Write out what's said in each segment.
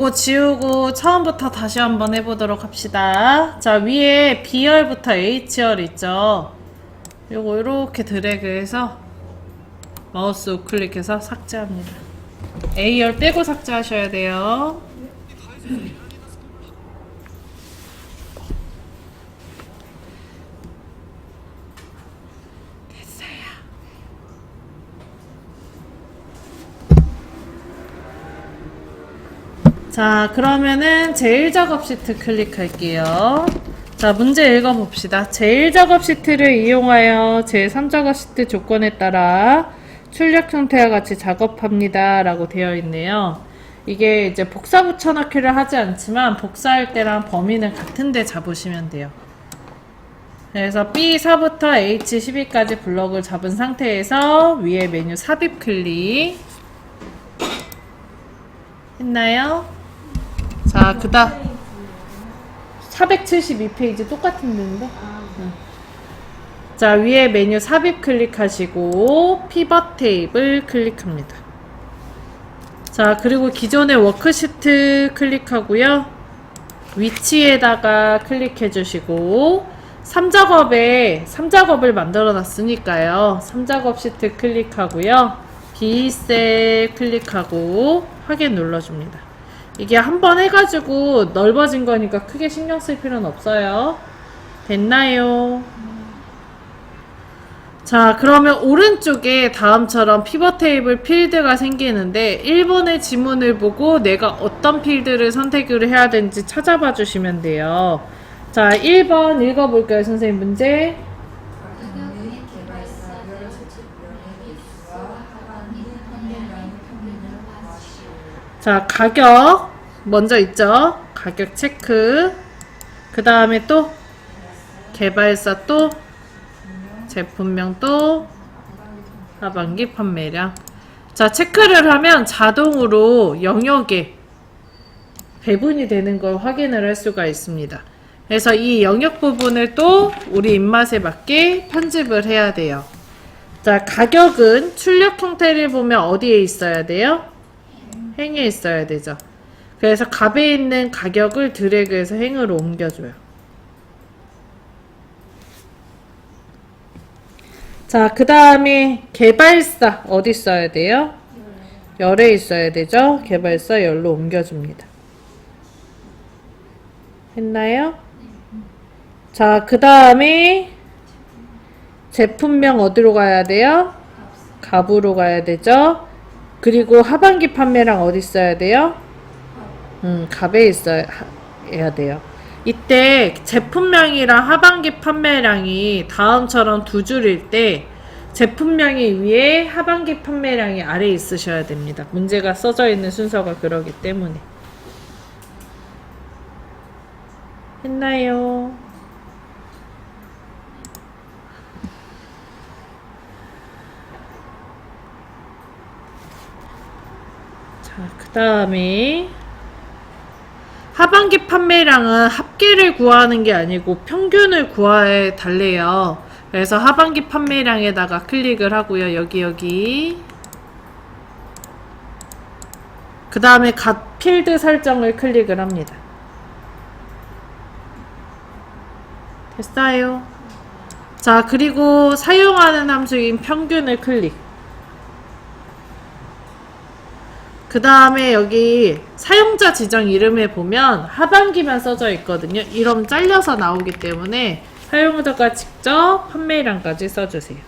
이거 지우고 처음부터 다시 한번 해보도록 합시다. 자, 위에 B열부터 H열 있죠? 요거 이렇게 드래그해서 마우스 우클릭해서 삭제합니다. A열 빼고 삭제하셔야 돼요. 자, 그러면은 제1작업 시트 클릭할게요. 자, 문제 읽어봅시다. 제1작업 시트를 이용하여 제3작업 시트 조건에 따라 출력 형태와 같이 작업합니다. 라고 되어 있네요. 이게 이제 복사 붙여넣기를 하지 않지만 복사할 때랑 범위는 같은데 잡으시면 돼요. 그래서 B4부터 H12까지 블럭을 잡은 상태에서 위에 메뉴 삽입 클릭 했나요? 자, 그 다음 472페이지 똑같은 데인데. 응. 자, 위에 메뉴 삽입 클릭하시고 피벗 테이블 클릭합니다. 자, 그리고 기존의 워크시트 클릭하고요. 위치에다가 클릭해 주시고 3작업에 3작업을 만들어 놨으니까요. 3작업 시트 클릭하고요. 비셀 클릭하고 확인 눌러줍니다. 이게 한 번 해가지고 넓어진 거니까 크게 신경 쓸 필요는 없어요. 됐나요? 자, 그러면 오른쪽에 다음처럼 피벗 테이블 필드가 생기는데 1번의 지문을 보고 내가 어떤 필드를 선택을 해야 되는지 찾아봐 주시면 돼요. 자, 1번 읽어볼까요, 선생님 문제? 자, 가격 먼저 있죠? 가격 체크. 그 다음에 또 개발사 또 제품명 또 하반기 판매량. 자, 체크를 하면 자동으로 영역에 배분이 되는 걸 확인을 할 수가 있습니다. 그래서 이 영역 부분을 또 우리 입맛에 맞게 편집을 해야 돼요. 자, 가격은 출력 형태를 보면 어디에 있어야 돼요? 행에 있어야 되죠. 그래서 값에 있는 가격을 드래그해서 행으로 옮겨줘요. 자, 그 다음에 개발사 어디 써야 돼요? 열에 있어야 되죠. 개발사 열로 옮겨줍니다. 했나요? 자, 그 다음에 제품명 어디로 가야 돼요? 값으로 가야 되죠. 그리고 하반기 판매량 어디 있어야 돼요? 음, 값에 있어야 돼요. 이때 제품명이랑 하반기 판매량이 다음처럼 두 줄일 때 제품명이 위에 하반기 판매량이 아래에 있으셔야 됩니다. 문제가 써져 있는 순서가 그러기 때문에. 했나요? 자, 그 다음에 하반기 판매량은 합계를 구하는 게 아니고 평균을 구해 달래요. 그래서 하반기 판매량에다가 클릭을 하고요. 여기 여기. 그 다음에 값 필드 설정을 클릭을 합니다. 됐어요. 자, 그리고 사용하는 함수인 평균을 클릭. 그 다음에 여기 사용자 지정 이름에 보면 하반기만 써져 있거든요. 이름 잘려서 나오기 때문에 사용자가 직접 판매량까지 써주세요.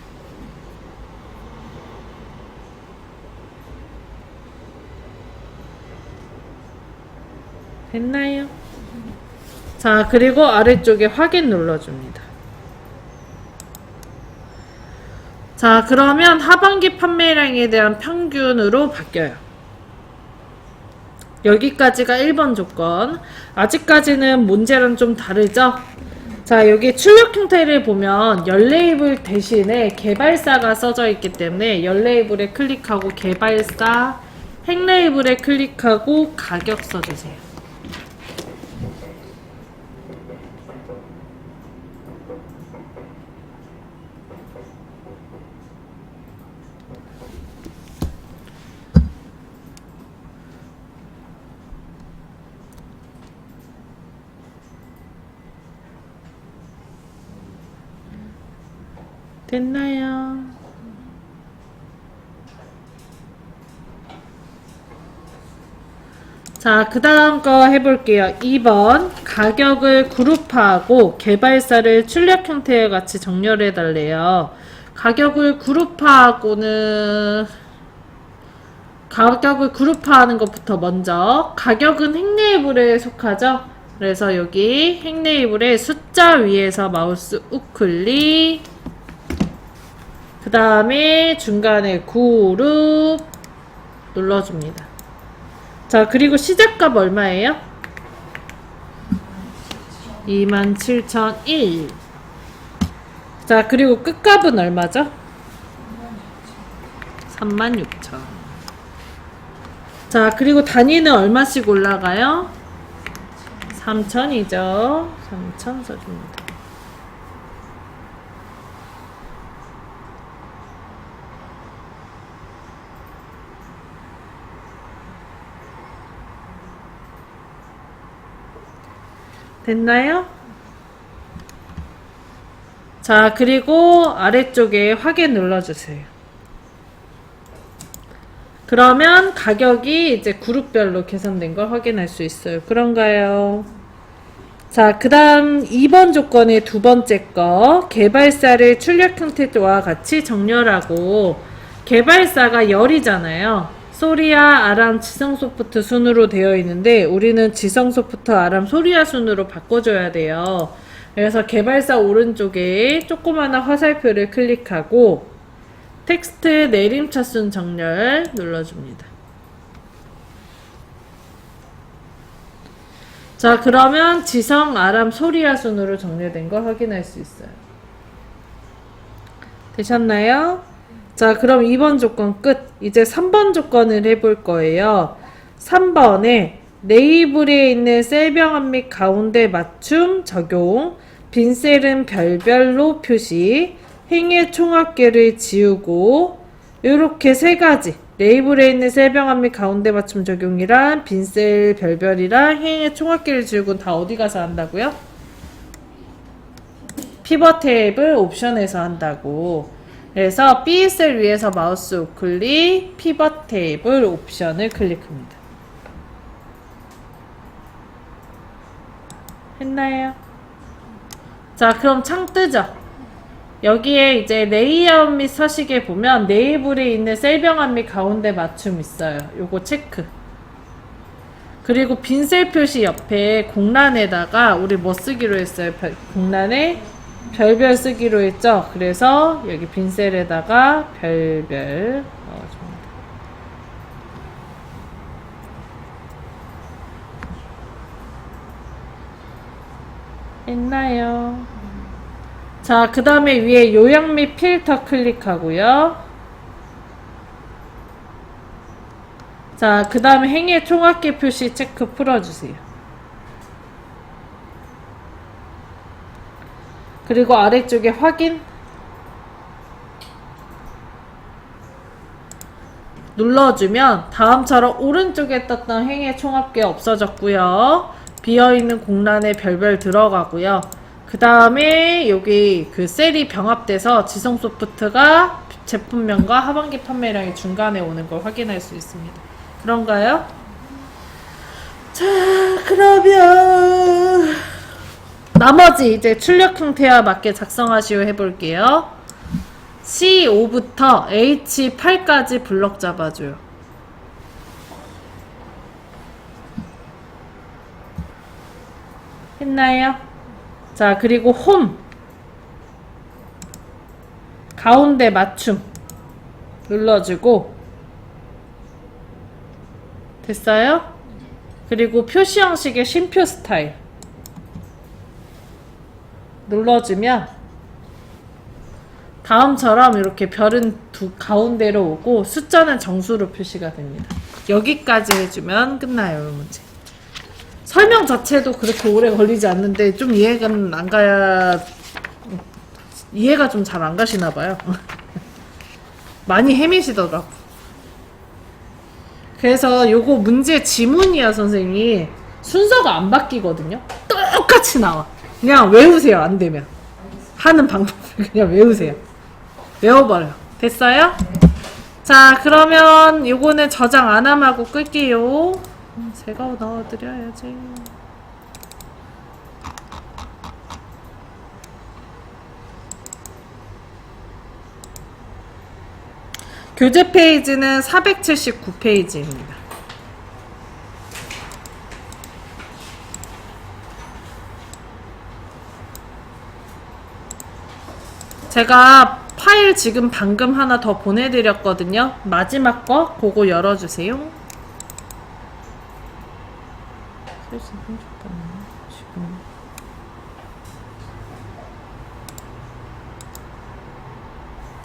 됐나요? 자, 그리고 아래쪽에 확인 눌러줍니다. 자, 그러면 하반기 판매량에 대한 평균으로 바뀌어요. 여기까지가 1번 조건. 아직까지는 문제랑 좀 다르죠? 자, 여기 출력 형태를 보면 열 레이블 대신에 개발사가 써져 있기 때문에 열 레이블에 클릭하고 개발사, 행 레이블에 클릭하고 가격 써주세요. 자, 그 다음 거 해볼게요. 2번. 가격을 그룹화하고 개발사를 출력 형태와 같이 정렬해 달래요. 가격을 그룹화하고는 가격을 그룹화하는 것부터 먼저 가격은 행레이블에 속하죠. 그래서 여기 행레이블의 숫자 위에서 마우스 우클릭 그 다음에 중간에 그룹 눌러줍니다. 자 그리고 시작값 얼마예요? 27,001 자 그리고 끝값은 얼마죠? 36,000 자, 그리고 단위는 얼마씩 올라가요? 3천이죠. 3천 써줍니다. 됐나요? 자, 그리고 아래쪽에 확인 눌러주세요. 그러면 가격이 이제 그룹별로 계산된 걸 확인할 수 있어요. 그런가요? 자, 그 다음 2번 조건의 두 번째 거. 개발사를 출력 형태와 같이 정렬하고, 개발사가 열이잖아요. 소리아, 아람, 지성 소프트 순으로 되어 있는데, 우리는 지성 소프트, 아람, 소리아 순으로 바꿔줘야 돼요. 그래서 개발사 오른쪽에 조그마한 화살표를 클릭하고, 텍스트 내림차 순 정렬 눌러줍니다. 자, 그러면 지성, 아람, 소리아 순으로 정렬된 걸 확인할 수 있어요. 되셨나요? 자, 그럼 2번 조건 끝. 이제 3번 조건을 해볼 거예요. 3번에 레이블에 있는 셀병합 및 가운데 맞춤 적용, 빈 셀은 별별로 표시, 행의 총합계를 지우고 이렇게 세 가지 레이블에 있는 셀병합 및 가운데 맞춤 적용이랑 빈 셀 별별이랑 행의 총합계를 지우고는 다 어디 가서 한다고요? 피벗 탭을 옵션에서 한다고 그래서 B셀 위에서 마우스 우클릭 피벗 탭을 옵션을 클릭합니다 했나요? 자 그럼 창 뜨죠? 여기에 이제 레이아웃 및 서식에 보면 네이블에 있는 셀 병합 및 가운데 맞춤 있어요. 요거 체크. 그리고 빈 셀 표시 옆에 공란에다가 우리 뭐 쓰기로 했어요? 별- 공란에 별별 쓰기로 했죠? 그래서 여기 빈셀에다가 별별 넣어줍니다. 했나요? 자, 그 다음에 위에 요약 및 필터 클릭하고요. 자, 그 다음에 행의 총합계 표시 체크 풀어주세요. 그리고 아래쪽에 확인 눌러주면 다음처럼 오른쪽에 떴던 행의 총합계 없어졌고요. 비어있는 공란에 별별 들어가고요. 그 다음에 여기 그 셀이 병합돼서 지성 소프트가 제품명과 하반기 판매량이 중간에 오는 걸 확인할 수 있습니다. 그런가요? 자, 그러면 나머지 이제 출력 형태와 맞게 작성하시오 해볼게요. C5부터 H8까지 블럭 잡아줘요. 했나요? 자, 그리고 홈. 가운데 맞춤. 눌러주고. 됐어요? 그리고 표시 형식의 쉼표 스타일. 눌러주면 다음처럼 이렇게 별은 두 가운데로 오고 숫자는 정수로 표시가 됩니다. 여기까지 해주면 끝나요, 이 문제. 설명 자체도 그렇게 오래 걸리지 않는데 좀 이해가 안 가야 이해가 좀 잘 안 가시나 봐요. 많이 헤매시더라고. 그래서 요거 문제 지문이야 선생님이 순서가 안 바뀌거든요. 똑같이 나와. 그냥 외우세요 안 되면 하는 방법을 그냥 외우세요. 외워버려. 됐어요? 자, 그러면 요거는 저장 안 함하고 끌게요. 음, 제가 넣어드려야지. 교재 페이지는 479페이지입니다. 제가 파일 지금 방금 하나 더 보내드렸거든요. 마지막 거 그거 열어주세요.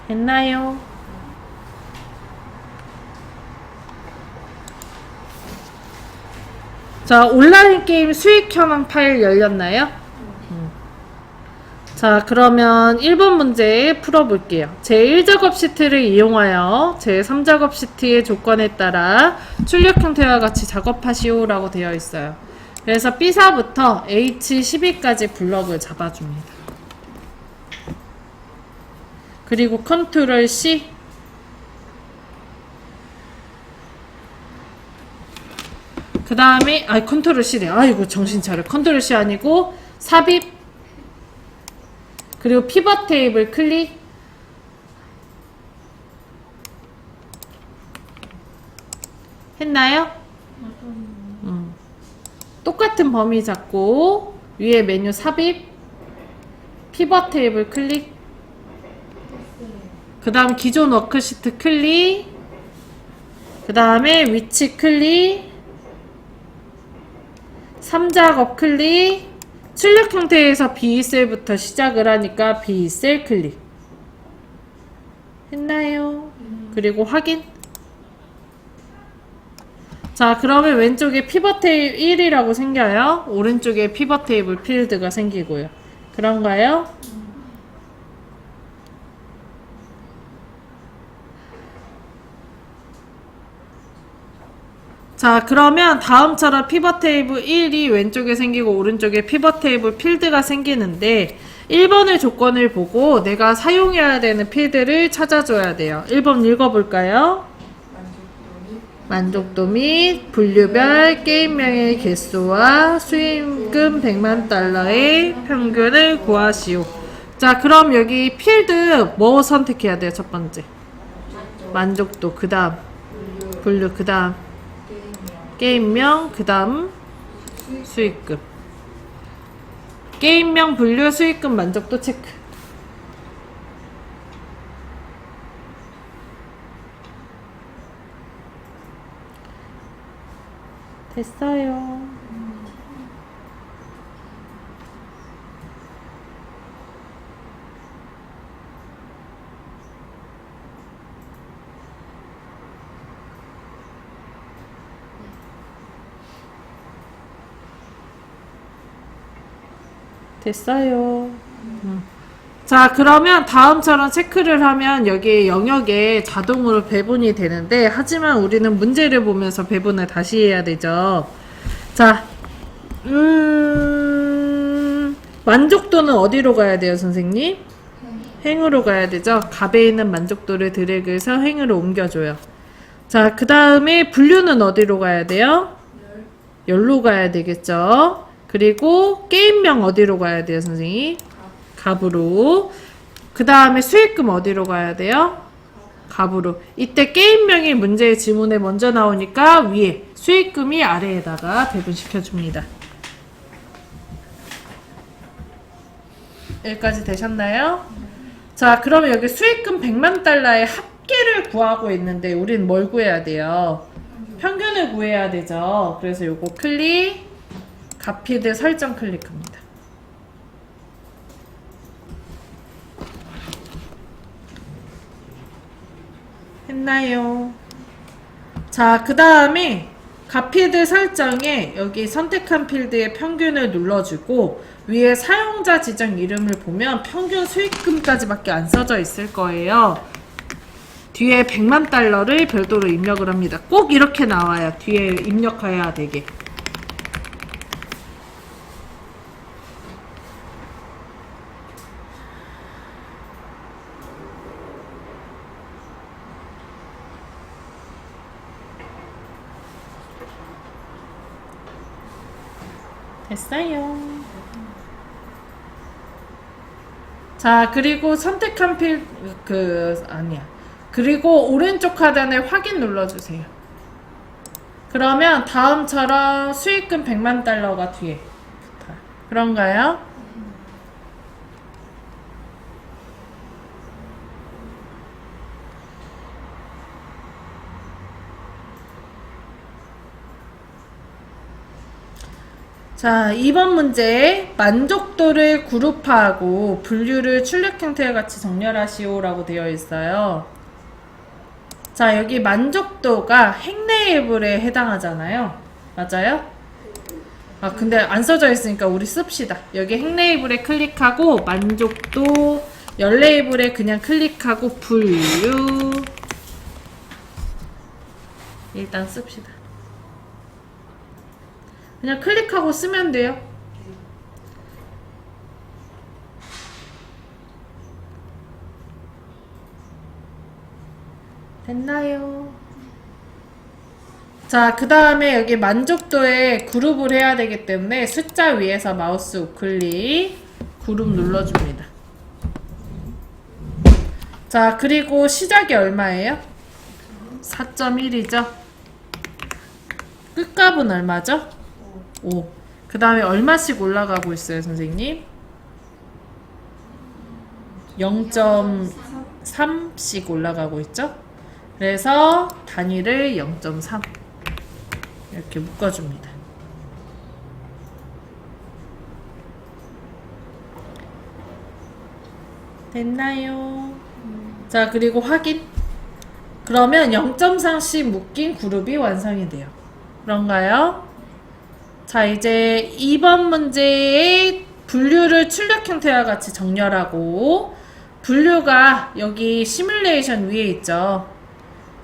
됐나요? 자, 온라인 게임 수익 현황 파일 열렸나요? 음. 자, 그러면 1번 문제 풀어볼게요. 제1작업 시트를 이용하여 제3작업 시트의 조건에 따라 출력 형태와 같이 작업하시오 라고 되어 있어요. 그래서 B4부터 H12까지 블럭을 잡아줍니다. 그리고 컨트롤 C 그 다음에 아 컨트롤 C래 아이고 정신 차려 컨트롤 C 아니고 삽입 그리고 피벗 테이블 클릭. 했나요? 음. 똑같은 범위 잡고 위에 메뉴 삽입. 피벗 테이블 클릭. 그 다음 기존 워크시트 클릭. 그 다음에 위치 클릭. 3작업 클릭 출력 형태에서 B셀부터 시작을 하니까 B셀 클릭 했나요? 그리고 확인 자 그러면 왼쪽에 피벗 테이블 1이라고 생겨요 오른쪽에 피벗 테이블 필드가 생기고요 그런가요? 자 그러면 다음처럼 피벗 테이블 1이 왼쪽에 생기고 오른쪽에 피벗 테이블 필드가 생기는데 1번의 조건을 보고 내가 사용해야 되는 필드를 찾아줘야 돼요. 1번 읽어볼까요? 만족도 및 분류별 게임명의 개수와 수익금 100만 달러의 평균을 구하시오. 자 그럼 여기 필드 뭐 선택해야 돼요? 첫 번째. 만족도 그 다음. 분류 그 다음 게임명 그 다음 수익금. 게임명 분류 수익금 만족도 체크. 됐어요 됐어요. 음. 자, 그러면 다음처럼 체크를 하면 여기 영역에 자동으로 배분이 되는데, 하지만 우리는 문제를 보면서 배분을 다시 해야 되죠. 자, 음, 만족도는 어디로 가야 돼요, 선생님? 행으로 가야 되죠. 갑에 있는 만족도를 드래그해서 행으로 옮겨줘요. 자, 그 다음에 분류는 어디로 가야 돼요? 열로 가야 되겠죠. 그리고 게임명 어디로 가야 돼요, 선생님? 갑으로. 그 다음에 수익금 어디로 가야 돼요? 갑으로. 이때 게임명이 문제의 지문에 먼저 나오니까 위에, 수익금이 아래에다가 배분시켜 줍니다. 여기까지 되셨나요? 자, 그러면 여기 수익금 100만 달러의 합계를 구하고 있는데 우리는 뭘 구해야 돼요? 평균을 구해야 되죠. 그래서 요거 클릭, 가피드 설정 클릭합니다. 했나요? 자, 그 다음에 가피드 설정에 여기 선택한 필드의 평균을 눌러주고 위에 사용자 지정 이름을 보면 평균 수익금까지밖에 안 써져 있을 거예요. 뒤에 100만 달러를 별도로 입력을 합니다. 꼭 이렇게 나와요. 뒤에 입력해야 되게. 됐어요. 자, 그리고 선택한 필, 그, 아니야. 그리고 오른쪽 하단에 확인 눌러주세요. 그러면 다음처럼 수익금 100만 달러가 뒤에 붙어요. 그런가요? 자, 2번 문제. 만족도를 그룹화하고 분류를 출력 형태와 같이 정렬하시오 라고 되어 있어요. 자, 여기 만족도가 핵레이블에 해당하잖아요. 맞아요? 아, 근데 안 써져 있으니까 우리 씁시다. 여기 핵레이블에 클릭하고 만족도 열 레이블에 그냥 클릭하고 분류 일단 씁시다. 그냥 클릭하고 쓰면 돼요. 됐나요? 자, 그 다음에 여기 만족도에 그룹을 해야 되기 때문에 숫자 위에서 마우스 우클릭 그룹 눌러줍니다. 자, 그리고 시작이 얼마예요? 4.1이죠? 끝값은 얼마죠? 5. 그 다음에 얼마씩 올라가고 있어요, 선생님? 0.3씩 올라가고 있죠? 그래서 단위를 0.3 이렇게 묶어줍니다. 됐나요? 자, 그리고 확인. 그러면 0.3씩 묶인 그룹이 완성이 돼요. 그런가요? 자, 이제 2번 문제의 분류를 출력 형태와 같이 정렬하고 분류가 여기 시뮬레이션 위에 있죠.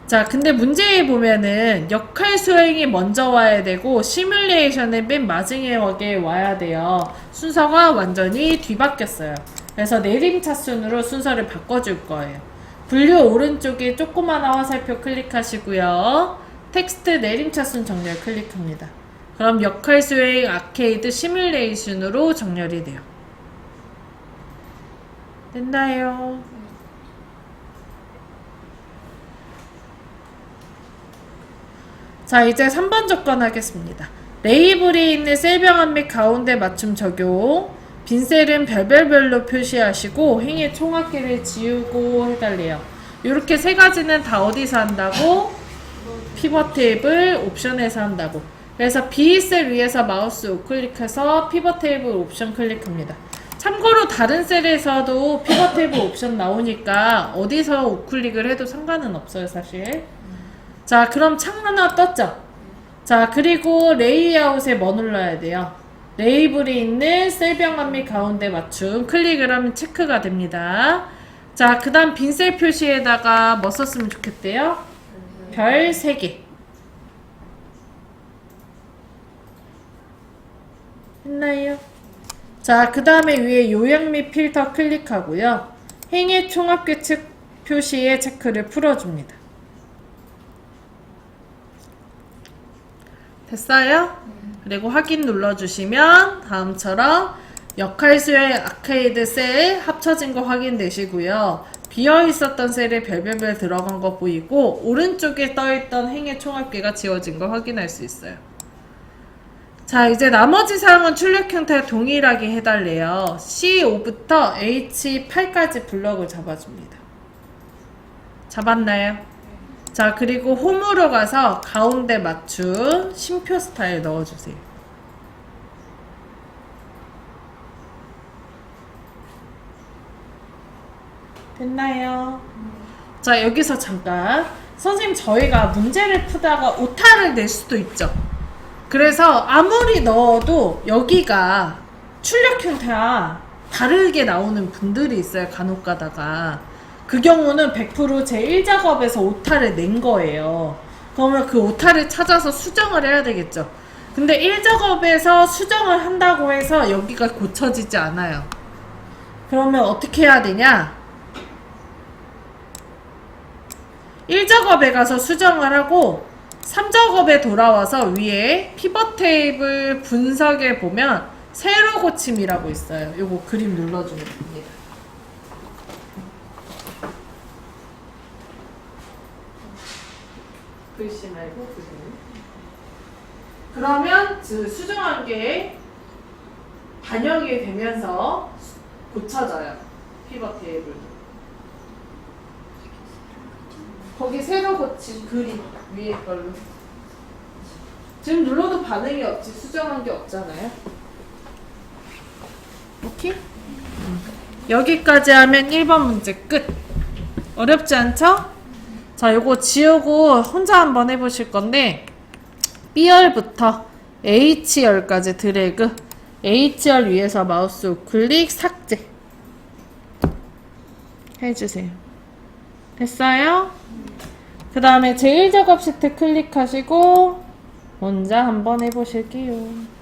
자, 근데 문제에 보면은 역할 수행이 먼저 와야 되고 시뮬레이션은 맨 마지막에 와야 돼요. 순서가 완전히 뒤바뀌었어요. 그래서 내림차 순으로 순서를 바꿔줄 거예요. 분류 오른쪽에 조그마한 화살표 클릭하시고요. 텍스트 내림차 순 정렬 클릭합니다. 그럼 역할 수행 아케이드 시뮬레이션으로 정렬이 돼요. 됐나요? 자, 이제 3번 조건 하겠습니다. 레이블이 있는 셀병합 및 가운데 맞춤 적용. 빈 셀은 별별별로 표시하시고 행의 총합계를 지우고 해달래요. 이렇게 세 가지는 다 어디서 한다고? 피벗 테이블 옵션에서 한다고. 그래서 B셀 위에서 마우스 우클릭해서 피벗 테이블 옵션 클릭합니다. 참고로 다른 셀에서도 피벗 테이블 옵션 나오니까 어디서 우클릭을 해도 상관은 없어요, 사실. 자, 그럼 창 하나 떴죠? 자, 그리고 레이아웃에 뭐 눌러야 돼요? 레이블이 있는 셀병합 및 가운데 맞춤 클릭을 하면 체크가 됩니다. 자, 그 다음 빈 셀 표시에다가 뭐 썼으면 좋겠대요? 별 3개. 했나요? 자, 그 다음에 위에 요약 및 필터 클릭하고요. 행의 총합 규칙 표시에 체크를 풀어줍니다. 됐어요? 그리고 확인 눌러주시면 다음처럼 역할 수행 아케이드 셀 합쳐진 거 확인되시고요. 비어 있었던 셀에 별별별 들어간 거 보이고 오른쪽에 떠 있던 행의 총합계가 지워진 거 확인할 수 있어요. 자, 이제 나머지 사항은 출력 형태가 동일하게 해달래요. C5부터 H8까지 블럭을 잡아줍니다. 잡았나요? 자, 그리고 홈으로 가서 가운데 맞춤 심표 스타일 넣어주세요. 됐나요? 자, 여기서 잠깐. 선생님, 저희가 문제를 푸다가 오타를 낼 수도 있죠. 그래서 아무리 넣어도 여기가 출력 형태와 다르게 나오는 분들이 있어요, 간혹 가다가. 그 경우는 100%제 1작업에서 오타를 낸 거예요. 그러면 그 오타를 찾아서 수정을 해야 되겠죠. 근데 1작업에서 수정을 한다고 해서 여기가 고쳐지지 않아요. 그러면 어떻게 해야 되냐? 1작업에 가서 수정을 하고 3작업에 돌아와서 위에 피벗 테이블 분석에 보면 세로 고침이라고 있어요. 요거 그림 눌러주면 됩니다. 글씨 말고 그림. 그러면 그 수정한 게 반영이 되면서 고쳐져요. 피벗 테이블도. 거기 새로 고친 그림 위에 걸로. 지금 눌러도 반응이 없지 수정한 게 없잖아요. 오케이? 여기까지 하면 1번 문제 끝. 어렵지 않죠? 자, 요거 지우고 혼자 한번 해보실 건데 B열부터 H열까지 드래그 H열 위에서 마우스 우클릭 삭제 해주세요. 됐어요? 그 다음에 제1작업 시트 클릭하시고 혼자 한번 해보실게요.